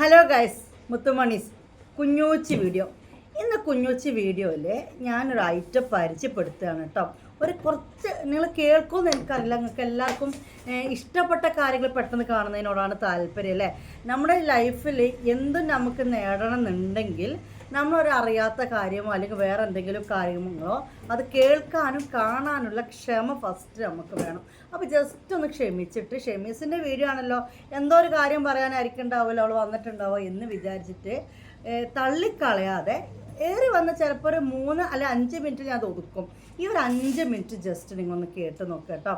Hello guys മുത്തുമണീസ്. Kunjoochi video ഇന്ന് കുഞ്ഞൂച്ചി വീഡിയോയിൽ ഞാനൊരു ഐറ്റം പരിചയപ്പെടുത്തുകയാണ് കേട്ടോ ഒരു കുറച്ച് നിങ്ങൾ കേൾക്കുമെന്ന് എനിക്കറിയില്ല. നിങ്ങൾക്ക് എല്ലാവർക്കും ഇഷ്ടപ്പെട്ട കാര്യങ്ങൾ പെട്ടെന്ന് കാണുന്നതിനോടാണ് താല്പര്യം അല്ലേ? നമ്മുടെ ലൈഫിൽ എന്തും നമുക്ക് നേടണം എന്നുണ്ടെങ്കിൽ നമ്മളൊരു അറിയാത്ത കാര്യമോ അല്ലെങ്കിൽ വേറെ എന്തെങ്കിലും കാര്യങ്ങളോ അത് കേൾക്കാനും കാണാനുള്ള ക്ഷമ ഫസ്റ്റ് നമുക്ക് വേണം. അപ്പോൾ ജസ്റ്റ് ഒന്ന് ക്ഷമിച്ചിട്ട് ഷെമീസിന്റെ വീഡിയോ ആണല്ലോ എന്തോ ഒരു കാര്യം പറയാനായിരിക്കും ഉണ്ടാവുമല്ലോ അവൾ വന്നിട്ടുണ്ടാവോ എന്ന് വിചാരിച്ചിട്ട് തള്ളിക്കളയാതെ ഏറി വന്ന ചിലപ്പോൾ ഒരു മൂന്ന് അല്ലെ അഞ്ച് മിനിറ്റ് ഞാൻ അത് ഒതുക്കും. ഈ ഒരു അഞ്ച് മിനിറ്റ് ജസ്റ്റ് നിങ്ങളൊന്ന് കേട്ട് നോക്കുക കേട്ടോ.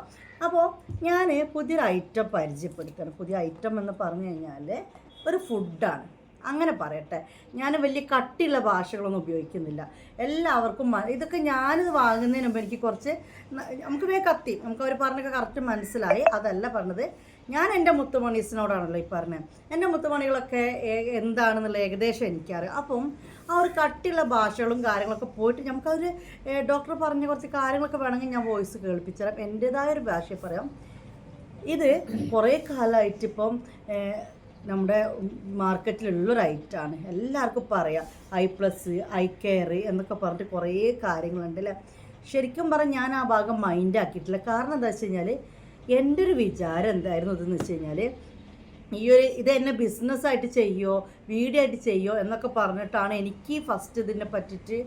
അപ്പോൾ ഞാൻ പുതിയൊരു ഐറ്റം പരിചയപ്പെടുത്തണം. പുതിയ ഐറ്റം എന്ന് പറഞ്ഞു കഴിഞ്ഞാൽ ഒരു ഫുഡാണ് അങ്ങനെ പറയട്ടെ. ഞാൻ വലിയ കട്ടിയുള്ള ഭാഷകളൊന്നും ഉപയോഗിക്കുന്നില്ല. എല്ലാവർക്കും ഇതൊക്കെ ഞാനിത് വാങ്ങുന്നതിന് മുമ്പ് എനിക്ക് കുറച്ച് നമുക്ക് വേഗം കത്തി. നമുക്ക് അവർ പറഞ്ഞൊക്കെ കറക്റ്റ് മനസ്സിലായി. അതല്ല പറഞ്ഞത്. ഞാൻ എന്റെ മുത്തുമണീസിനോടാണല്ലോ ഈ പറഞ്ഞത് എന്റെ മുത്തുമണികളൊക്കെ എന്താണെന്നുള്ള ഏകദേശം എനിക്കറിയാം. അപ്പം ആ ഒരു കട്ടിയുള്ള ഭാഷകളും കാര്യങ്ങളൊക്കെ പോയിട്ട് നമുക്കതൊരു ഡോക്ടർ പറഞ്ഞ കുറച്ച് കാര്യങ്ങളൊക്കെ വേണമെങ്കിൽ ഞാൻ വോയിസ് കേൾപ്പിച്ചു തരാം എന്റേതായ ഒരു ഭാഷയെ പറയാം. ഇത് കുറേ കാലമായിട്ട് ഇപ്പം ഏഹ്, നമ്മുടെ മാർക്കറ്റിലുള്ള ഐറ്റാണ് എല്ലാവർക്കും പറയാം. ഐ പ്ലസ് ഐ കെയർ എന്നൊക്കെ പറഞ്ഞിട്ട് കുറേ കാര്യങ്ങളുണ്ട് അല്ലേ? ശരിക്കും പറഞ്ഞാൽ ഞാൻ ആ ഭാഗം മൈൻഡ് ആക്കിയിട്ടില്ല. കാരണം എന്താ വെച്ച് കഴിഞ്ഞാൽ എന്റെ ഒരു വിചാരം എന്തായിരുന്നു ഇതെന്ന് വെച്ച് കഴിഞ്ഞാൽ ഈ ഒരു ഇത് എന്നെ ബിസിനസ്സായിട്ട് ചെയ്യോ വീഡിയോ ആയിട്ട് ചെയ്യോ എന്നൊക്കെ പറഞ്ഞിട്ടാണ് എനിക്ക് ഫസ്റ്റ് ഇതിനെ പറ്റിയിട്ട്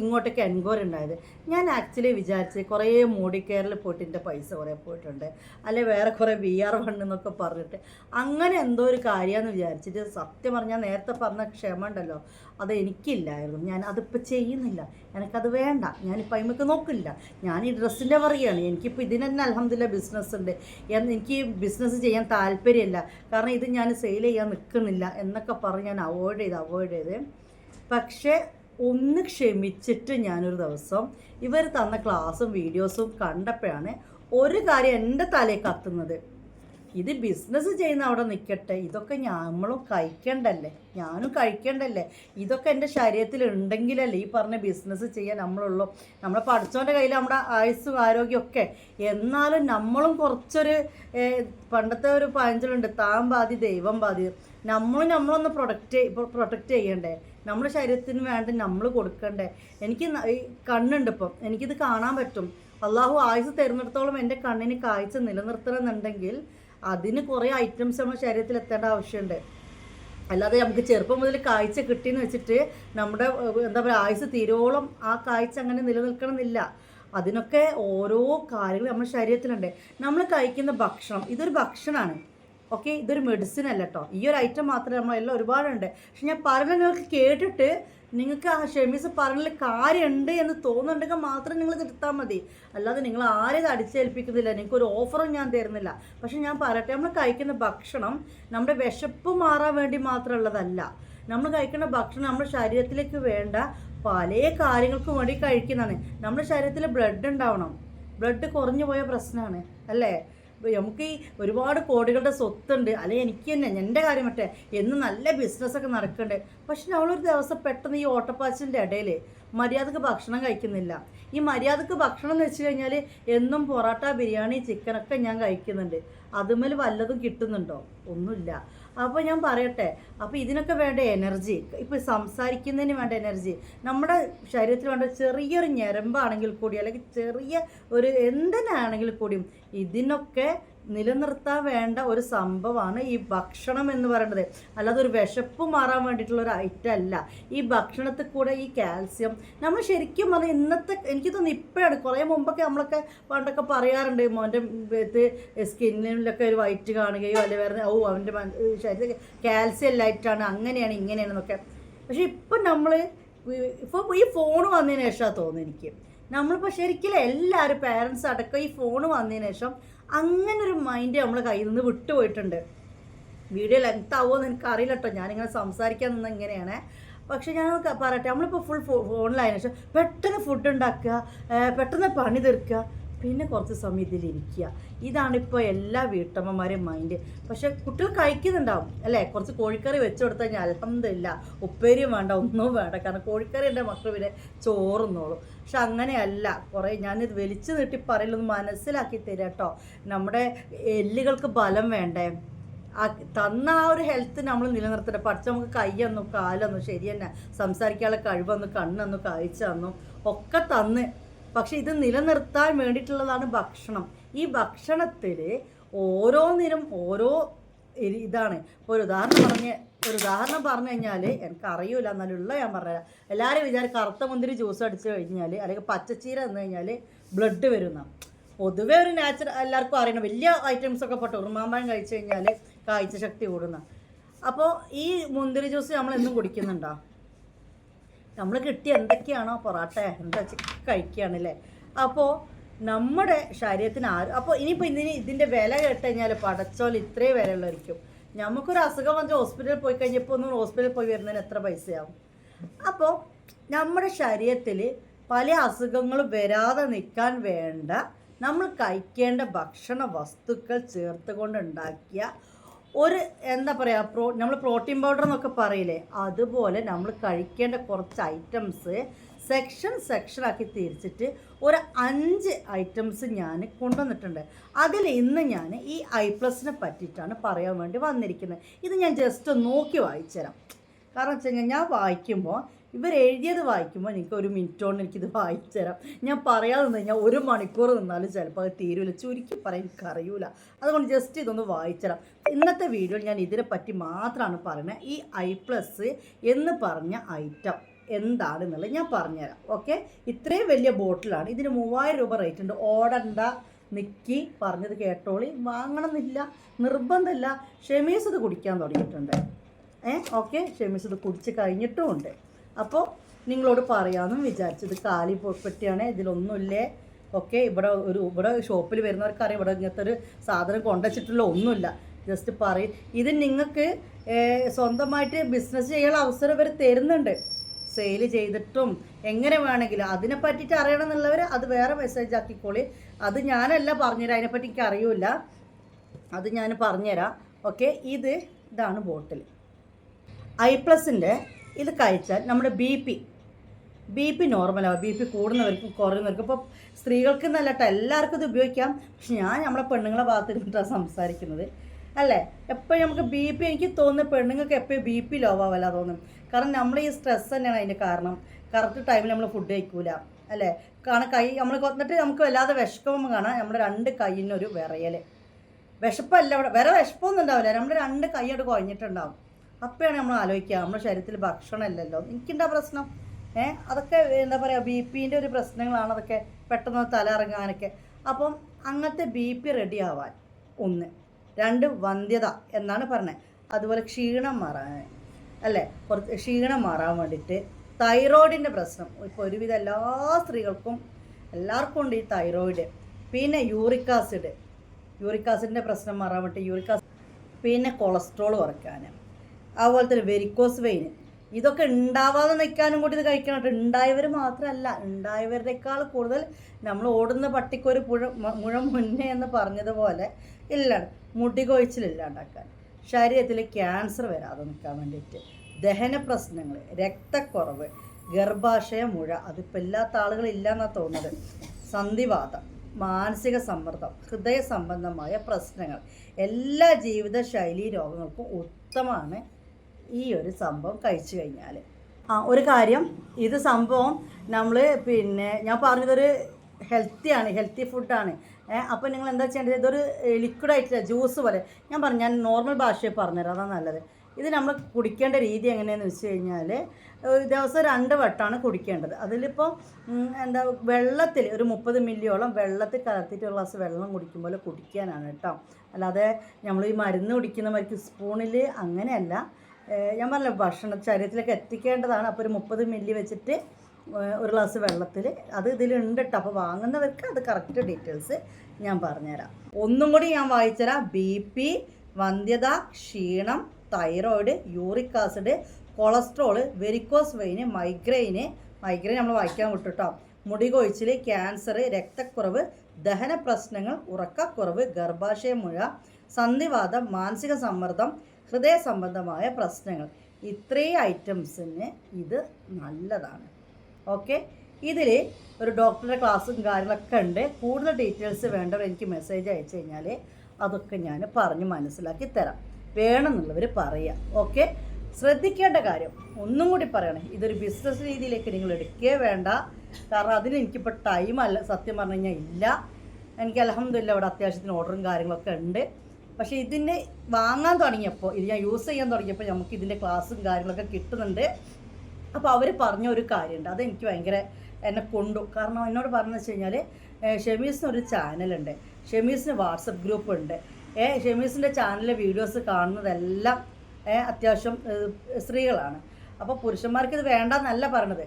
ഇങ്ങോട്ടേക്ക് എൻക്വയറി ഉണ്ടായത്. ഞാൻ ആക്ച്വലി വിചാരിച്ച് കുറേ മോഡി കെയറിൽ പോയിട്ട് എന്റെ പൈസ കുറേ പോയിട്ടുണ്ട്. അല്ലെ വേറെ കുറേ വി ആർ ഫണ്ട് എന്നൊക്കെ പറഞ്ഞിട്ട്. അങ്ങനെ എന്തോ ഒരു കാര്യമാണെന്ന് വിചാരിച്ചിട്ട് സത്യം പറഞ്ഞാൽ നേരത്തെ പറഞ്ഞ ക്ഷമ ഉണ്ടല്ലോ അത് എനിക്കില്ലായിരുന്നു. ഞാൻ അതിപ്പോൾ ചെയ്യുന്നില്ല. എനിക്കത് വേണ്ട. ഞാനിപ്പോൾ അതിമൊക്കെ നോക്കില്ല ഞാൻ ഈ ഡ്രസ്സിന്റെ പറയുകയാണ് എനിക്കിപ്പോൾ ഇതിന് തന്നെ അലഹമില്ല ബിസിനസ് ഉണ്ട്. എനിക്ക് ബിസിനസ് ചെയ്യാൻ താല്പര്യമില്ല. കാരണം ഇത് ഞാൻ സെയിൽ ചെയ്യാൻ നിൽക്കുന്നില്ല എന്നൊക്കെ പറഞ്ഞ് ഞാൻ അവോയ്ഡ് ചെയ്ത് അവോയ്ഡ് ചെയ്ത്. പക്ഷേ ഒന്ന് ക്ഷമിച്ചിട്ട് ഞാനൊരു ദിവസം ഇവർ തന്ന ക്ലാസ്സും വീഡിയോസും കണ്ടപ്പോഴാണ് ഒരു കാര്യം എന്റെ തലയിൽ കത്തുന്നത്. ഇത് ബിസിനസ് ചെയ്യുന്ന അവിടെ നിൽക്കട്ടെ ഇതൊക്കെ നമ്മളും കഴിക്കേണ്ടല്ലേ? ഞാനും കഴിക്കേണ്ടല്ലേ? ഇതൊക്കെ എന്റെ ശരീരത്തിൽ ഉണ്ടെങ്കിലല്ലേ ഈ പറഞ്ഞ ബിസിനസ് ചെയ്യാൻ നമ്മളുള്ളൂ. നമ്മളെ പഠിച്ചവന്റെ കയ്യിൽ നമ്മുടെ ആയുസ്സും ആരോഗ്യമൊക്കെ എന്നാലും നമ്മളും കുറച്ചൊരു പണ്ടത്തെ ഒരു പഴഞ്ചലുണ്ട് താൻ ബാധി ദൈവം ബാധി. നമ്മളും നമ്മളൊന്ന് പ്രൊഡക്റ്റ് പ്രൊട്ടക്റ്റ് ചെയ്യണ്ടേ? നമ്മുടെ ശരീരത്തിന് വേണ്ട നമ്മൾ കൊടുക്കണ്ടേ? എനിക്ക് കണ്ണുണ്ട് ഇപ്പം. എനിക്കിത് കാണാൻ പറ്റും. അള്ളാഹു ആയുസ് തരുന്നിടത്തോളം എന്റെ കണ്ണിന് കാഴ്ച നിലനിർത്തണമെന്നുണ്ടെങ്കിൽ അതിന് കുറേ ഐറ്റംസ് നമ്മുടെ ശരീരത്തിൽ എത്തേണ്ട ആവശ്യമുണ്ട്. അല്ലാതെ നമുക്ക് ചെറുപ്പം മുതൽ കാഴ്ച കിട്ടിയെന്ന് വെച്ചിട്ട് നമ്മുടെ എന്താ പറയുക ആയുസ് തീരോളം ആ കാഴ്ച അങ്ങനെ നിലനിൽക്കണമെന്നില്ല. അതിനൊക്കെ ഓരോ കാര്യങ്ങൾ നമ്മുടെ ശരീരത്തിലുണ്ട്. നമ്മൾ കഴിക്കുന്ന ഭക്ഷണം ഇതൊരു ഭക്ഷണമാണ്. ഓക്കെ? ഇതൊരു മെഡിസിൻ അല്ല കേട്ടോ ഈ ഒരു ഐറ്റം മാത്രമേ നമ്മളെല്ലാം ഒരുപാടുണ്ട്. പക്ഷെ ഞാൻ പറഞ്ഞ നിങ്ങൾക്ക് കേട്ടിട്ട് നിങ്ങൾക്ക് ആ ഷെമീസ് പറഞ്ഞതിൽ കാര്യമുണ്ട് എന്ന് തോന്നുന്നുണ്ടെങ്കിൽ മാത്രം നിങ്ങൾ തിരുത്താൽ മതി. അല്ലാതെ നിങ്ങൾ ആരും ഇത് അടിച്ചേൽപ്പിക്കുന്നില്ല. നിങ്ങൾക്ക് ഒരു ഓഫറും ഞാൻ തരുന്നില്ല. പക്ഷെ ഞാൻ പറയട്ടെ നമ്മൾ കഴിക്കുന്ന ഭക്ഷണം നമ്മുടെ വിശപ്പ് മാറാൻ വേണ്ടി മാത്രമുള്ളതല്ല. നമ്മൾ കഴിക്കുന്ന ഭക്ഷണം നമ്മുടെ ശരീരത്തിലേക്ക് വേണ്ട പല കാര്യങ്ങൾക്കും വേണ്ടി കഴിക്കുന്നതാണ്. നമ്മുടെ ശരീരത്തിൽ ബ്ലഡ് ഉണ്ടാവണം. ബ്ലഡ് കുറഞ്ഞു പോയ പ്രശ്നമാണ്. അല്ലേ? നമുക്ക് ഈ ഒരുപാട് കോടികളുടെ സ്വത്തുണ്ട്. അല്ലെ എനിക്ക് തന്നെ എന്റെ കാര്യം മറ്റേ എന്ന് നല്ല ബിസിനസ്സൊക്കെ നടക്കുന്നുണ്ട് പക്ഷെ നമ്മളൊരു ദിവസം പെട്ടെന്ന് ഈ ഓട്ടപ്പാച്ചിന്റെ ഇടയിൽ മര്യാദയ്ക്ക് ഭക്ഷണം കഴിക്കുന്നില്ല. ഈ മര്യാദയ്ക്ക് ഭക്ഷണം എന്ന് വെച്ച് കഴിഞ്ഞാൽ എന്നും പൊറോട്ട ബിരിയാണി ചിക്കനൊക്കെ ഞാൻ കഴിക്കുന്നുണ്ട്. അതുമേൽ വല്ലതും കിട്ടുന്നുണ്ടോ? ഒന്നുമില്ല. അപ്പോൾ ഞാൻ പറയട്ടെ അപ്പോൾ ഇതിനൊക്കെ വേണ്ട എനർജി ഇപ്പോൾ സംസാരിക്കുന്നതിന് വേണ്ട എനർജി നമ്മുടെ ശരീരത്തിൽ വേണ്ട ചെറിയൊരു ഞരമ്പാണെങ്കിൽ കൂടി അല്ലെങ്കിൽ ചെറിയ ഒരു എന്തിനാണെങ്കിൽ കൂടിയും ഇതിനൊക്കെ നിലനിർത്താൻ വേണ്ട ഒരു സംഭവമാണ് ഈ ഭക്ഷണം എന്ന് പറയുന്നത്. അല്ലാതെ ഒരു വിശപ്പ് മാറാൻ വേണ്ടിയിട്ടുള്ള ഒരു ഐറ്റം അല്ല. ഈ ഭക്ഷണത്തിൽ കൂടെ ഈ കാൽസ്യം നമ്മൾ ശരിക്കും പറഞ്ഞാൽ ഇന്നത്തെ എനിക്ക് തോന്നുന്നു ഇപ്പോഴാണ്. കുറേ മുമ്പൊക്കെ നമ്മളൊക്കെ പണ്ടൊക്കെ പറയാറുണ്ട് മോന്റെ ഇത് സ്കിന്നിലൊക്കെ ഒരു വൈറ്റ് കാണുകയോ അല്ലെങ്കിൽ വേറെ ഓ അവന്റെ ശരീരത്തിൽ കാൽസ്യം ലൈറ്റാണ് അങ്ങനെയാണ് ഇങ്ങനെയാണെന്നൊക്കെ പക്ഷെ ഇപ്പം നമ്മൾ ഇപ്പോൾ ഈ ഫോൺ വന്നതിന് ശേഷമാണ് തോന്നുന്നു എനിക്ക്. നമ്മളിപ്പോൾ ശരിക്കും എല്ലാവരും പേരൻസ് അടക്കം ഈ ഫോൺ വന്നതിന് ശേഷം അങ്ങനെ ഒരു മൈൻഡ് നമ്മളെ കയ്യിൽ നിന്ന് വിട്ടുപോയിട്ടുണ്ട്. വീഡിയോ ലെങ്ത് ആവുമെന്ന് എനിക്ക് അറിയില്ല കേട്ടോ ഞാനിങ്ങനെ സംസാരിക്കാൻ നിന്ന് ഇങ്ങനെയാണ്. പക്ഷെ ഞാൻ പറയട്ടെ നമ്മളിപ്പോൾ ഫുൾ ഫോണിലായതിനു ശേഷം പെട്ടെന്ന് ഫുഡ് ഉണ്ടാക്കുക പെട്ടെന്ന് പണി തീർക്കുക പിന്നെ കുറച്ച് സമയം ഇതിലിരിക്കുക. ഇതാണിപ്പോൾ എല്ലാ വീട്ടമ്മമാരെയും മൈൻഡ് പക്ഷെ കുട്ടികൾ കഴിക്കുന്നുണ്ടാവും അല്ലേ? കുറച്ച് കോഴിക്കറി വെച്ച് കൊടുത്താൽ ഞാൻ അലഹമില്ല ഉപ്പേരിയും വേണ്ട ഒന്നും വേണ്ട. കാരണം കോഴിക്കറി എന്റെ മക്കൾ പിന്നെ ചോറുന്നോളും. പക്ഷെ അങ്ങനെയല്ല. കുറേ ഞാനിത് വലിച്ചു നീട്ടി പറയലൊന്ന് മനസ്സിലാക്കി തരാം കേട്ടോ. നമ്മുടെ എല്ലുകൾക്ക് ബലം വേണ്ടേ? തന്ന ആ ഒരു ഹെൽത്ത് നമ്മൾ നിലനിർത്തട്ടെ പഠിച്ച നമുക്ക് കൈയൊന്നും കാലൊന്നു ശരി തന്നെ. സംസാരിക്കാനുള്ള കഴിവൊന്നും കണ്ണൊന്നും കാഴ്ച തന്നു ഒക്കെ തന്ന് പക്ഷെ ഇത് നിലനിർത്താൻ വേണ്ടിയിട്ടുള്ളതാണ് ഭക്ഷണം. ഈ ഭക്ഷണത്തിൽ ഓരോന്നിനും ഓരോ ഇതാണ്. ഇപ്പോൾ ഒരു ഉദാഹരണം പറഞ്ഞ് ഒരു ഉദാഹരണം പറഞ്ഞു കഴിഞ്ഞാൽ എനിക്ക് അറിയൂല എന്നാലുള്ള ഞാൻ പറഞ്ഞുതരാം. എല്ലാവരും വിചാരം കറുത്ത മുന്തിരി ജ്യൂസ് അടിച്ചു കഴിഞ്ഞാൽ അല്ലെങ്കിൽ പച്ചച്ചീര എന്ന് കഴിഞ്ഞാൽ ബ്ലഡ് വരുന്ന പൊതുവേ ഒരു നാച്ചുറൽ എല്ലാവർക്കും അറിയണം. വലിയ ഐറ്റംസ് ഒക്കെ പെട്ടു. ഉറുമാമ്പഴം കഴിച്ചു കഴിഞ്ഞാൽ കാഴ്ച ശക്തി കൂടുന്ന. അപ്പോൾ ഈ മുന്തിരി ജ്യൂസ് നമ്മൾ എന്നും കുടിക്കുന്നുണ്ടോ? നമ്മൾ കിട്ടിയ എന്തൊക്കെയാണോ പൊറാട്ട എന്താ കഴിക്കുകയാണല്ലേ? അപ്പോൾ നമ്മുടെ ശരീരത്തിന് ആര് അപ്പോൾ ഇനിയിപ്പോൾ ഇതിന് ഇതിന്റെ വില കേട്ട് കഴിഞ്ഞാൽ പടച്ചോൽ ഇത്രയും വില നമുക്കൊരു അസുഖം വന്ന് ഹോസ്പിറ്റലിൽ പോയി കഴിഞ്ഞപ്പോൾ ഒന്ന് ഹോസ്പിറ്റലിൽ പോയി വരുന്നതിന് എത്ര പൈസയാവും? അപ്പോൾ നമ്മുടെ ശരീരത്തിൽ പല അസുഖങ്ങളും വരാതെ നിൽക്കാൻ വേണ്ട നമ്മൾ കഴിക്കേണ്ട ഭക്ഷണ വസ്തുക്കൾ ചേർത്തുകൊണ്ട് ഉണ്ടാക്കിയ ഒരു എന്താ പറയുക പ്രോ നമ്മൾ പ്രോട്ടീൻ പൗഡർ എന്നൊക്കെ പറയില്ലേ അതുപോലെ നമ്മൾ കഴിക്കേണ്ട കുറച്ച് ഐറ്റംസ് സെക്ഷൻ സെക്ഷനാക്കി തിരിച്ചിട്ട് ഒരു അഞ്ച് ഐറ്റംസ് ഞാൻ കൊണ്ടുവന്നിട്ടുണ്ട്. അതിൽ ഇന്ന് ഞാൻ ഈ ഐ പ്ലസിനെ പറ്റിയിട്ടാണ് പറയാൻ വേണ്ടി വന്നിരിക്കുന്നത്. ഇത് ഞാൻ ജസ്റ്റ് നോക്കി വായിച്ചു തരാം കാരണം വെച്ച് കഴിഞ്ഞാൽ ഞാൻ വായിക്കുമ്പോൾ ഇവർ എഴുതിയത് വായിക്കുമ്പോൾ എനിക്ക് ഒരു മിനിറ്റ് കൊണ്ട് എനിക്കിത് വായിച്ചു തരാം ഞാൻ പറയാതെ നിന്ന് കഴിഞ്ഞാൽ ഒരു മണിക്കൂർ നിന്നാലും ചിലപ്പോൾ അത് തീരൂല. ചുരുക്കി പറയാൻ എനിക്ക് അറിയൂല അതുകൊണ്ട് ജസ്റ്റ് ഇതൊന്ന് വായിച്ചുതരാം ഇന്നത്തെ വീഡിയോയിൽ ഞാൻ ഇതിനെ പറ്റി മാത്രമാണ് പറയുന്നത് ഈ ഐ പ്ലസ് എന്ന് പറഞ്ഞ ഐറ്റം എന്താണെന്നുള്ളത് ഞാൻ പറഞ്ഞുതരാം ഓക്കെ ഇത്രയും വലിയ ബോട്ടിലാണ്. ഇതിന് മൂവായിരം രൂപ റേറ്റ് ഉണ്ട്. ഓടണ്ട നിക്കി പറഞ്ഞത് കേട്ടോളി. വാങ്ങണമെന്നില്ല നിർബന്ധമില്ല ഷെമീസ് ഇത് കുടിക്കാൻ തുടങ്ങിയിട്ടുണ്ട്. ഏ? ഓക്കെ ക്ഷമിച്ചത് കുടിച്ച് കഴിഞ്ഞിട്ടും ഉണ്ട് അപ്പോൾ നിങ്ങളോട് പറയാമെന്നും വിചാരിച്ചത്. കാലി പെട്ടിയാണ് ഇതിലൊന്നുമില്ലേ? ഓക്കെ ഇവിടെ ഒരു ഇവിടെ ഷോപ്പിൽ വരുന്നവർക്കറിയാം. ഇവിടെ ഇങ്ങനത്തെ ഒരു സാധനം കൊണ്ടുവച്ചിട്ടുള്ള ഒന്നുമില്ല. ജസ്റ്റ് പറയും. ഇത് നിങ്ങൾക്ക് സ്വന്തമായിട്ട് ബിസിനസ് ചെയ്യാനുള്ള അവസരം ഇവർ തരുന്നുണ്ട്. സെയിൽ ചെയ്തിട്ടും എങ്ങനെ വേണമെങ്കിലും. അതിനെ പറ്റിയിട്ട് അറിയണമെന്നുള്ളവർ അത് വേറെ മെസ്സേജ് ആക്കിക്കോളി. അത് ഞാനല്ല പറഞ്ഞുതരാം. അതിനെപ്പറ്റി എനിക്ക് അറിയില്ല. അത് ഞാൻ പറഞ്ഞുതരാം. ഓക്കെ? ഇത് ഇതാണ് ബോട്ടിൽ. ഐ പ്ലസിന്റെ ഇത് കഴിച്ചാൽ നമ്മുടെ ബി പി ബി പി നോർമലാവും ബി പി കൂടുന്നവർക്കും കുറയുന്നവർക്കും. ഇപ്പോൾ സ്ത്രീകൾക്ക് എന്നല്ല കേട്ടോ എല്ലാവർക്കും ഇത് ഉപയോഗിക്കാം. പക്ഷെ ഞാൻ നമ്മളെ പെണ്ണുങ്ങളെ ഭാഗത്ത് ഇരുന്നിട്ടാണ് സംസാരിക്കുന്നത്. അല്ലേ? എപ്പോഴും നമുക്ക് ബി പി എനിക്ക് തോന്നുന്ന പെണ്ണുങ്ങൾക്ക് എപ്പോഴും ബി പി ലോ ആവല്ല തോന്നും കാരണം നമ്മൾ ഈ സ്ട്രെസ് തന്നെയാണ് അതിന്റെ കാരണം. കറക്റ്റ് ടൈമിൽ നമ്മൾ ഫുഡ് കഴിക്കൂല. അല്ലേ? കാരണം കൈ നമ്മൾ കൊന്നിട്ട് നമുക്ക് വല്ലാതെ വിഷമം കാണാം നമ്മുടെ രണ്ട് കൈയിനൊരു വിറയൽ വിഷപ്പല്ല ഇവിടെ. വേറെ വിശപ്പൊന്നും ഉണ്ടാവില്ല. നമ്മുടെ രണ്ട് കൈയോട് കുഴഞ്ഞിട്ടുണ്ടാവും. അപ്പോഴാണ് നമ്മൾ ആലോചിക്കുക. നമ്മുടെ ശരീരത്തിൽ ഭക്ഷണം ഇല്ലല്ലോ എനിക്കുണ്ടാ പ്രശ്നം? ഏ? അതൊക്കെ എന്താ പറയുക ബി പിന്റെ ഒരു പ്രശ്നങ്ങളാണ്. അതൊക്കെ പെട്ടെന്ന് തല ഇറങ്ങാനൊക്കെ അപ്പം അങ്ങനത്തെ ബി പി റെഡി ആവാൻ ഒന്ന്. രണ്ട് വന്ധ്യത എന്നാണ് പറഞ്ഞത്. അതുപോലെ ക്ഷീണം മാറാൻ അല്ലേ? കുറച്ച് ക്ഷീണം മാറാൻ വേണ്ടിയിട്ട് തൈറോയിഡിന്റെ പ്രശ്നം. ഇപ്പോൾ ഒരുവിധം എല്ലാ സ്ത്രീകൾക്കും എല്ലാവർക്കും ഉണ്ട് ഈ തൈറോയിഡ്. പിന്നെ യൂറിക് ആസിഡ്. യൂറിക് ആസിഡിന്റെ പ്രശ്നം മാറാൻ വേണ്ടി യൂറിക് ആസിഡ്. പിന്നെ കൊളസ്ട്രോൾ കുറയ്ക്കാൻ. അതുപോലെ തന്നെ വെരിക്കോസ് വെയിൻ ഇതൊക്കെ ഉണ്ടാവാതെ നിൽക്കാനും കൂടി ഇത് കഴിക്കണം കേട്ടോ. ഉണ്ടായവർ മാത്രമല്ല ഉണ്ടായവരുടെക്കാൾ കൂടുതൽ നമ്മൾ ഓടുന്ന പട്ടിക്കൊരു പുഴ മുഴം മുന്നേ എന്ന് പറഞ്ഞതുപോലെ ഇല്ല മുടി കൊഴിച്ചിലില്ലാണ്ടാക്കാൻ ശരീരത്തിൽ ക്യാൻസർ വരാതെ നിൽക്കാൻ വേണ്ടിയിട്ട്. ദഹന പ്രശ്നങ്ങൾ രക്തക്കുറവ് ഗർഭാശയ മുഴ അതിപ്പോൾ ഇല്ലാത്ത ആളുകളില്ല എന്നാണ് തോന്നുന്നത്. സന്ധിവാദം മാനസിക സമ്മർദ്ദം ഹൃദയ സംബന്ധമായ പ്രശ്നങ്ങൾ. എല്ലാ ജീവിതശൈലി രോഗങ്ങൾക്കും ഉത്തമമാണ് ഈ ഒരു സംഭവം കഴിച്ചു കഴിഞ്ഞാൽ ആ ഒരു കാര്യം ഇത് സംഭവം നമ്മൾ പിന്നെ ഞാൻ പറഞ്ഞതൊരു ഹെൽത്തിയാണ് ഹെൽത്തി ഫുഡാണ് അപ്പോൾ നിങ്ങൾ എന്താ ചെയ്യേണ്ടത്? ഇതൊരു ലിക്വിഡ് ആയിട്ടില്ല ജ്യൂസ് പോലെ. ഞാൻ പറഞ്ഞു ഞാൻ നോർമൽ ഭാഷയിൽ പറഞ്ഞുതരാം അതാണ് നല്ലത്. ഇത് നമ്മൾ കുടിക്കേണ്ട രീതി എങ്ങനെയാണെന്ന് വെച്ച് കഴിഞ്ഞാൽ ദിവസം രണ്ട് വട്ടമാണ് കുടിക്കേണ്ടത്. അതിലിപ്പോൾ എന്താ വെള്ളത്തിൽ ഒരു മുപ്പത് മില്ലിയോളം വെള്ളത്തിൽ കലർത്തിയിട്ട് ഒരു ഗ്ലാസ് വെള്ളം കുടിക്കുമ്പോൾ കുടിക്കാനാണ് കേട്ടോ. അല്ലാതെ നമ്മൾ ഈ മരുന്ന് കുടിക്കുന്ന മാതിരി സ്പൂണിൽ അങ്ങനെയല്ല. ഞാൻ പറഞ്ഞ ഭക്ഷണം ശരീരത്തിലേക്ക് എത്തിക്കേണ്ടതാണ്. അപ്പോൾ ഒരു മുപ്പത് മില്ലി വെച്ചിട്ട് ഒരു ഗ്ലാസ് വെള്ളത്തിൽ അത് ഇതിലുണ്ട് കേട്ടോ അപ്പോൾ വാങ്ങുന്നവർക്ക് അത് കറക്റ്റ് ഡീറ്റെയിൽസ് ഞാൻ പറഞ്ഞുതരാം. ഒന്നും കൂടി ഞാൻ വായിച്ചുതരാം. ബി പി വന്ധ്യത ക്ഷീണം thyroid uric acid cholesterol varicose vein migraine migraine നമ്മൾ വായിക്കാൻ വിട്ടു കേട്ടോ മുടി കൊഴിച്ചിൽ ക്യാൻസർ രക്തക്കുറവ് ദഹന പ്രശ്നങ്ങൾ ഉറക്കക്കുറവ് ഗർഭാശയ മുഴ സന്ധിവാദം മാനസിക സമ്മർദ്ദം ഹൃദയ സംബന്ധമായ പ്രശ്നങ്ങൾ. ഇത്രയും ഐറ്റംസിന് ഇത് നല്ലതാണ്. ഓക്കെ? ഇതിൽ ഒരു ഡോക്ടറുടെ ക്ലാസ്സും കാര്യങ്ങളൊക്കെ ഉണ്ട്. കൂടുതൽ ഡീറ്റെയിൽസ് വേണ്ടവർ എനിക്ക് മെസ്സേജ് അയച്ചു കഴിഞ്ഞാൽ അതൊക്കെ ഞാൻ പറഞ്ഞ് മനസ്സിലാക്കി തരാം. വേണമെന്നുള്ളവർ പറയുക ഓക്കെ? ശ്രദ്ധിക്കേണ്ട കാര്യം ഒന്നും കൂടി പറയണേ. ഇതൊരു ബിസിനസ് രീതിയിലേക്ക് നിങ്ങൾ എടുക്കേ വേണ്ട. കാരണം അതിന് എനിക്കിപ്പോൾ ടൈമല്ല. സത്യം പറഞ്ഞു കഴിഞ്ഞാൽ ഇല്ല. എനിക്ക് അലഹമില്ല ഇവിടെ അത്യാവശ്യത്തിന് ഓർഡറും കാര്യങ്ങളൊക്കെ ഉണ്ട്. പക്ഷേ ഇതിന്റെ വാങ്ങാൻ തുടങ്ങിയപ്പോൾ ഇത് ഞാൻ യൂസ് ചെയ്യാൻ തുടങ്ങിയപ്പോൾ നമുക്ക് ഇതിന്റെ ക്ലാസ്സും കാര്യങ്ങളൊക്കെ കിട്ടുന്നുണ്ട്. അപ്പോൾ അവർ പറഞ്ഞ ഒരു കാര്യമുണ്ട്. അതെനിക്ക് ഭയങ്കര എന്നെ കൊണ്ടു. കാരണം എന്നോട് പറഞ്ഞു വെച്ച് കഴിഞ്ഞാൽ ഷെമീസിന് ഒരു ചാനലുണ്ട്. ഷെമീസിന് വാട്സപ്പ് ഗ്രൂപ്പ് ഉണ്ട് ഏ ഷെമീസിന്റെ ചാനലിലെ വീഡിയോസ് കാണുന്നതെല്ലാം അത്യാവശ്യം സ്ത്രീകളാണ്. അപ്പോൾ പുരുഷന്മാർക്ക് ഇത് വേണ്ടെന്നല്ല പറഞ്ഞത്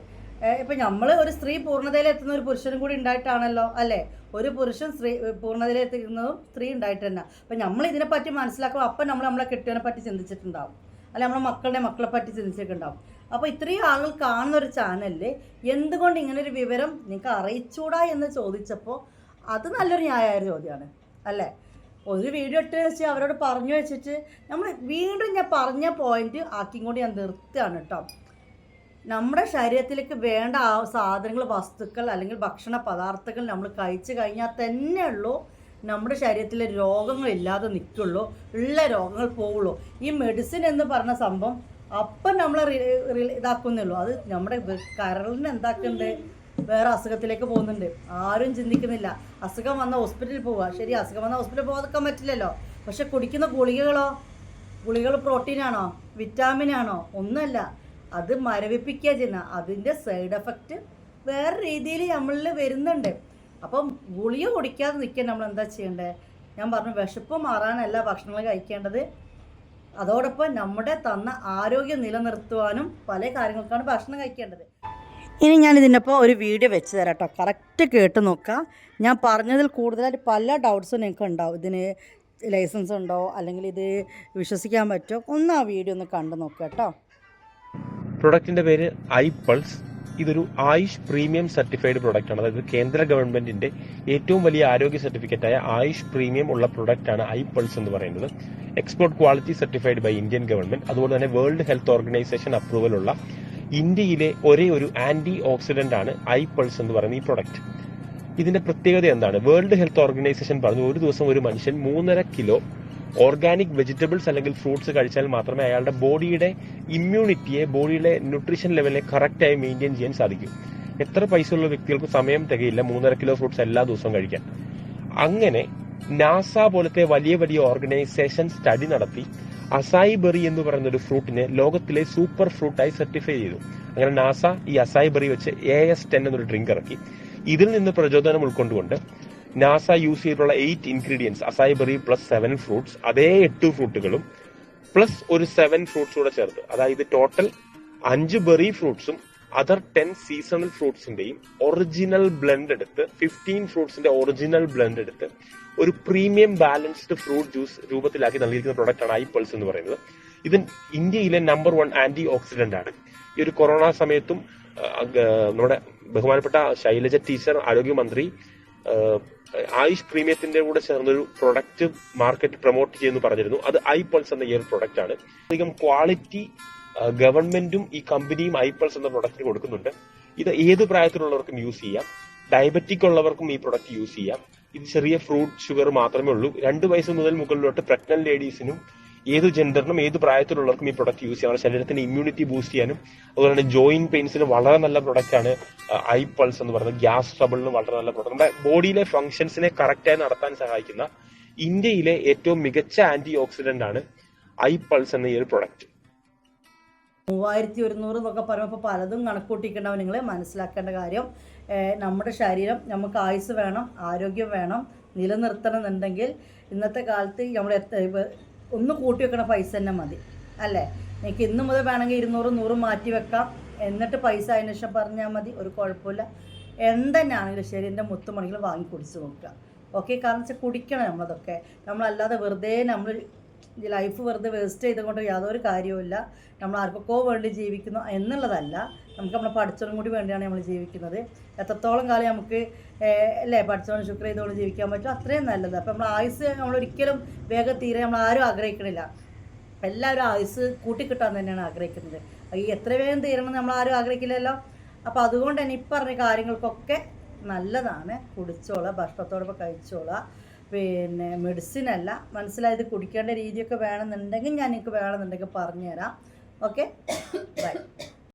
ഇപ്പം നമ്മൾ ഒരു സ്ത്രീ പൂർണതയിൽ എത്തുന്ന ഒരു പുരുഷനും കൂടി ഉണ്ടായിട്ടാണല്ലോ അല്ലേ? ഒരു പുരുഷൻ സ്ത്രീ പൂർണതയിൽ എത്തിക്കുന്നതും സ്ത്രീ ഉണ്ടായിട്ട് തന്നെ. അപ്പം നമ്മൾ ഇതിനെപ്പറ്റി മനസ്സിലാക്കുമ്പോൾ അപ്പം നമ്മൾ നമ്മളെ കെട്ടിയവനെ പറ്റി ചിന്തിച്ചിട്ടുണ്ടാവും. അല്ലെ നമ്മളെ മക്കളുടെ മക്കളെ പറ്റി ചിന്തിച്ചിട്ടുണ്ടാവും. അപ്പോൾ ഇത്രയും ആളുകൾ കാണുന്ന ഒരു ചാനലിൽ എന്തുകൊണ്ട് ഇങ്ങനെ ഒരു വിവരം നിങ്ങൾക്ക് അറിയിച്ചൂടാ എന്ന് ചോദിച്ചപ്പോൾ അത് നല്ലൊരു ന്യായമായ ചോദ്യമാണ് അല്ലേ? ഒരു വീഡിയോ ഇട്ട് വെച്ച് അവരോട് പറഞ്ഞു വെച്ചിട്ട് നമ്മൾ വീണ്ടും ഞാൻ പറഞ്ഞ പോയിന്റ് ആക്കിയും കൂടി ഞാൻ നിർത്തുകയാണ് കേട്ടോ. നമ്മുടെ ശരീരത്തിലേക്ക് വേണ്ട ആ സാധനങ്ങൾ വസ്തുക്കൾ അല്ലെങ്കിൽ ഭക്ഷണ പദാർത്ഥങ്ങൾ നമ്മൾ കഴിച്ചു കഴിഞ്ഞാൽ തന്നെ ഉള്ളൂ. നമ്മുടെ ശരീരത്തിലെ രോഗങ്ങളില്ലാതെ നിൽക്കുള്ളൂ. ഉള്ള രോഗങ്ങൾ പോവുള്ളൂ. ഈ മെഡിസിൻ എന്ന് പറഞ്ഞ സംഭവം അപ്പം നമ്മൾ ഇതാക്കുന്നുള്ളൂ അത് നമ്മുടെ കരളിന് എന്താക്കുന്നുണ്ട്? വേറെ അസുഖത്തിലേക്ക് പോകുന്നുണ്ട്. ആരും ചിന്തിക്കുന്നില്ല. അസുഖം വന്ന ഹോസ്പിറ്റലിൽ പോവുക. ശരി അസുഖം വന്ന ഹോസ്പിറ്റലിൽ പോകാതൊക്കെ പറ്റില്ലല്ലോ. പക്ഷെ കുടിക്കുന്ന ഗുളികകളോ? ഗുളികൾ പ്രോട്ടീനാണോ വിറ്റാമിനാണോ ഒന്നുമല്ല. അത് മരവിപ്പിക്കുക ചെയ്യുന്ന. അതിന്റെ സൈഡ് എഫക്റ്റ് വേറെ രീതിയിൽ നമ്മളിൽ വരുന്നുണ്ട്. അപ്പം ഗുളിക കുടിക്കാതെ നിൽക്കാൻ നമ്മൾ എന്താ ചെയ്യേണ്ടത് ഞാൻ പറഞ്ഞു വിശപ്പ് മാറാനല്ല ഭക്ഷണങ്ങൾ കഴിക്കേണ്ടത്. അതോടൊപ്പം നമ്മുടെ തന്ന ആരോഗ്യം നിലനിർത്തുവാനും പല കാര്യങ്ങൾക്കാണ് ഭക്ഷണം കഴിക്കേണ്ടത്. ഇനി ഞാൻ ഇതിനപ്പോൾ ഒരു വീഡിയോ വെച്ച് തരാം കേട്ടോ കറക്റ്റ് കേട്ട് നോക്കാം. ഞാൻ പറഞ്ഞതിൽ കൂടുതലായിട്ട് പല ഡൗട്ട്സും നിങ്ങൾക്ക് ഉണ്ടാവും. ഇതിന് ലൈസൻസ് ഉണ്ടോ? അല്ലെങ്കിൽ ഇത് വിശ്വസിക്കാൻ പറ്റുമോ? ഒന്ന് ആ വീഡിയോ ഒന്ന് കണ്ടു നോക്കുക കേട്ടോ പ്രൊഡക്റ്റിന്റെ പേര് ഐ പൾസ് ഇതൊരു ആയുഷ് പ്രീമിയം സർട്ടിഫൈഡ് പ്രൊഡക്റ്റ് ആണ്. അതായത് കേന്ദ്ര ഗവൺമെന്റിന്റെ ഏറ്റവും വലിയ ആരോഗ്യ സർട്ടിഫിക്കറ്റായ ആയുഷ് പ്രീമിയം ഉള്ള പ്രൊഡക്റ്റ് ആണ് ഐ പൾസ് എന്ന് പറയുന്നത്. Export quality certified by Indian government അതുപോലെ തന്നെ വേൾഡ് ഹെൽത്ത് ഓർഗനൈസേഷൻ അപ്രൂവൽ ഉള്ള ഇന്ത്യയിലെ ഒരേ ഒരു ആന്റി ഓക്സിഡന്റ് ആണ് ഐ പൾസ് എന്ന് പറയുന്ന ഈ പ്രൊഡക്റ്റ് ഇതിന്റെ പ്രത്യേകത എന്താണ്? വേൾഡ് ഹെൽത്ത് ഓർഗനൈസേഷൻ പറഞ്ഞു ഒരു ദിവസം ഒരു മനുഷ്യൻ മൂന്നര കിലോ ഓർഗാനിക് വെജിറ്റബിൾസ് അല്ലെങ്കിൽ ഫ്രൂട്ട്സ് കഴിച്ചാൽ മാത്രമേ അയാളുടെ ബോഡിയുടെ ഇമ്മ്യൂണിറ്റിയെ ബോഡിയുടെ ന്യൂട്രീഷൻ ലെവലിനെ കറക്റ്റായി മെയിന്റെയിൻ ചെയ്യാൻ സാധിക്കൂ. എത്ര പൈസ ഉള്ള വ്യക്തികൾക്ക് സമയം തികയില്ല മൂന്നര കിലോ ഫ്രൂട്ട്സ് എല്ലാ ദിവസവും കഴിക്കാൻ. അങ്ങനെ നാസ പോലത്തെ വലിയ വലിയ ഓർഗനൈസേഷൻ സ്റ്റഡി നടത്തി അസായി ബെറി എന്ന് പറയുന്ന ഒരു ഫ്രൂട്ടിനെ ലോകത്തിലെ സൂപ്പർ ഫ്രൂട്ടായി സർട്ടിഫൈ ചെയ്തു. അങ്ങനെ നാസ ഈ അസായി ബെറി വെച്ച് എ എസ് ടെൻ എന്നൊരു ഡ്രിങ്ക് ഇറക്കി. ഇതിൽ നിന്ന് പ്രചോദനം ഉൾക്കൊണ്ടുകൊണ്ട് നാസ യൂസ് ചെയ്തിട്ടുള്ള eight ingredients acai plus seven fruits അതേ എട്ട് ഫ്രൂട്ടുകളും പ്ലസ് ഒരു സെവൻ ഫ്രൂട്ട്സ് കൂടെ ചേർത്ത്. അതായത് ടോട്ടൽ അഞ്ച് ബെറി ഫ്രൂട്ട്സും അതർ ടെൻ സീസണൽ ഫ്രൂട്ട്സിന്റെയും ഒറിജിനൽ ബ്ലെൻഡ് എടുത്ത് ഫിഫ്റ്റീൻ ഫ്രൂട്ട്സിന്റെ ഒറിജിനൽ ബ്ലെൻഡ് എടുത്ത് ഒരു പ്രീമിയം ബാലൻസ്ഡ് ഫ്രൂട്ട് ജ്യൂസ് രൂപത്തിലാക്കി നൽകിയിരിക്കുന്ന പ്രൊഡക്റ്റ് ആണ് പൾസ് എന്ന് പറയുന്നത്. ഇത് ഇന്ത്യയിലെ നമ്പർ വൺ ആന്റി ഓക്സിഡന്റ് ആണ്. ഈ ഒരു കൊറോണ സമയത്തും നമ്മുടെ ബഹുമാനപ്പെട്ട ശൈലജ ടീച്ചർ ആരോഗ്യമന്ത്രി ആയുഷ് പ്രീമിയത്തിന്റെ കൂടെ ചേർന്നൊരു പ്രൊഡക്റ്റ് മാർക്കറ്റ് പ്രൊമോട്ട് ചെയ്യുന്നു പറഞ്ഞിരുന്നു. അത് ഐ പൾസ് എന്ന ഈ ഒരു പ്രൊഡക്റ്റ് ആണ്. അധികം ക്വാളിറ്റി ഗവൺമെന്റും ഈ കമ്പനിയും ഐ പൾസ് എന്ന പ്രൊഡക്റ്റിന് കൊടുക്കുന്നുണ്ട്. ഇത് ഏത് പ്രായത്തിലുള്ളവർക്കും യൂസ് ചെയ്യാം. ഡയബറ്റിക് ഉള്ളവർക്കും ഈ പ്രൊഡക്റ്റ് യൂസ് ചെയ്യാം. ഇത് ചെറിയ ഫ്രൂട്ട് ഷുഗർ മാത്രമേ ഉള്ളൂ. രണ്ട് വയസ്സ് മുതൽ മുകളിലോട്ട് പ്രഗ്നന്റ് ലേഡീസിനും ഏത് ജെൻഡറിനും ഏത് പ്രായത്തിലുള്ളവർക്കും ഈ പ്രൊഡക്റ്റ് യൂസ് ചെയ്യാം. ശരീരത്തിന്റെ ഇമ്മ്യൂണിറ്റി ബൂസ്റ്റ് ചെയ്യാനും അതുപോലെ തന്നെ ജോയിന്റ് പെയിൻസിന് വളരെ നല്ല പ്രൊഡക്റ്റ് ആണ് ഐ പൾസ് എന്ന് പറയുന്നത്. ഗ്യാസ് ട്രബിളിന് വളരെ നല്ല പ്രൊഡക്റ്റ് നമ്മുടെ ബോഡിയിലെ ഫംഗ്ഷൻസിനെ കറക്റ്റായി നടത്താൻ സഹായിക്കുന്ന ഇന്ത്യയിലെ ഏറ്റവും മികച്ച ആന്റി ഓക്സിഡന്റ് ആണ് ഐ പൾസ് എന്ന ഈ ഒരു പ്രൊഡക്റ്റ് മൂവായിരത്തി ഒരുന്നൂറ് എന്നൊക്കെ പറയുമ്പോൾ പലതും കണക്കൂട്ടിക്കേണ്ടവ നിങ്ങൾ മനസ്സിലാക്കേണ്ട കാര്യം നമ്മുടെ ശരീരം നമുക്ക് ആയുസ് വേണം ആരോഗ്യം വേണം നിലനിർത്തണം എന്നുണ്ടെങ്കിൽ ഇന്നത്തെ കാലത്ത് നമ്മൾ ഒന്ന് കൂട്ടി വെക്കണ പൈസ തന്നെ മതി. അല്ലേ? നിനക്ക് ഇന്ന് മുതൽ വേണമെങ്കിൽ ഇരുന്നൂറ് നൂറ് മാറ്റി വെക്കാം. എന്നിട്ട് പൈസ അതിന് ശേഷം പറഞ്ഞാൽ മതി. ഒരു കുഴപ്പമില്ല. എന്തെന്നാണെങ്കിലും ശരി എന്റെ മുത്തുമണികൾ വാങ്ങി കുടിച്ച് നോക്കുക. ഓക്കെ? കാരണം വെച്ചാൽ കുടിക്കണം നമ്മളതൊക്കെ. നമ്മളല്ലാതെ വെറുതെ നമ്മൾ ലൈഫ് വെറുതെ വേസ്റ്റ് ചെയ്തുകൊണ്ട് യാതൊരു കാര്യവുമില്ല. നമ്മൾ ആർക്കൊക്കെ വേണ്ടി ജീവിക്കുന്നു എന്നുള്ളതല്ല. നമുക്ക് നമ്മളെ പഠിച്ചവനും കൂടി വേണ്ടിയാണ് നമ്മൾ ജീവിക്കുന്നത്. എത്രത്തോളം കാലം നമുക്ക് അല്ലേ പഠിച്ചവനും ശുക്ര ചെയ്തുകൊണ്ട് ജീവിക്കാൻ പറ്റും അത്രയും നല്ലത്. അപ്പം നമ്മൾ ആയുസ് നമ്മൾ ഒരിക്കലും വേഗം തീരെ നമ്മൾ ആരും ആഗ്രഹിക്കണില്ല. എല്ലാവരും ആയുസ് കൂട്ടിക്കിട്ടാൻ തന്നെയാണ് ആഗ്രഹിക്കുന്നത്. ഈ എത്ര വേഗം തീരണം നമ്മൾ ആരും ആഗ്രഹിക്കില്ലല്ലോ? അപ്പോൾ അതുകൊണ്ട് തന്നെ ഈ പറഞ്ഞ കാര്യങ്ങൾക്കൊക്കെ നല്ലതാണ്. കുടിച്ചോളാം ഭക്ഷണത്തോടൊപ്പം കഴിച്ചോളാം. പിന്നെ മെഡിസിൻ അല്ല മനസ്സിലായത് കുടിക്കേണ്ട രീതിയൊക്കെ വേണമെന്നുണ്ടെങ്കിൽ ഞാൻ നിങ്ങൾക്ക് വേണമെന്നുണ്ടെങ്കിൽ പറഞ്ഞുതരാം. Okay bye